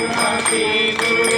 கருணாகி குருவே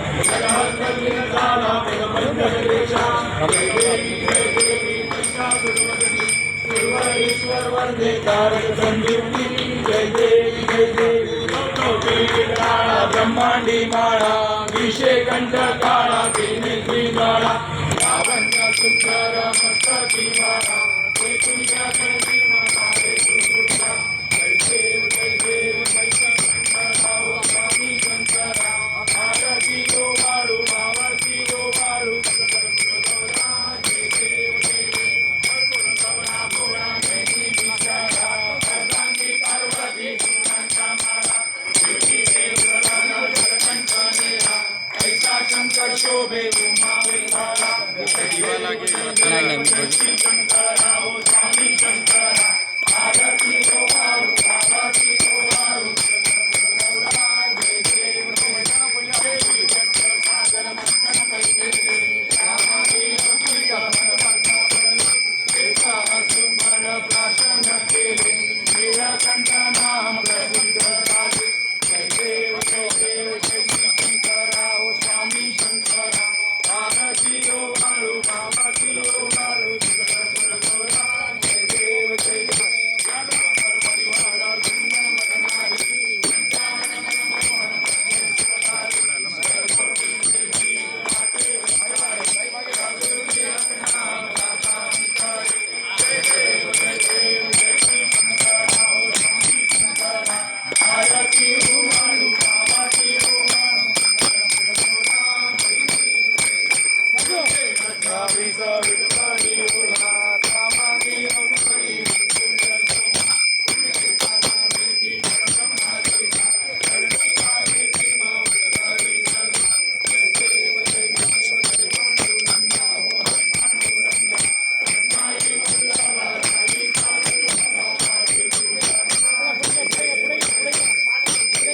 ब्रह्मांडी माळा विषे कंठ काळा त्रिनेत्री काळा लावण्य सुंदर मस्तकी माळा शंकर शोभे उमा विठाला नाही नाही Peace out.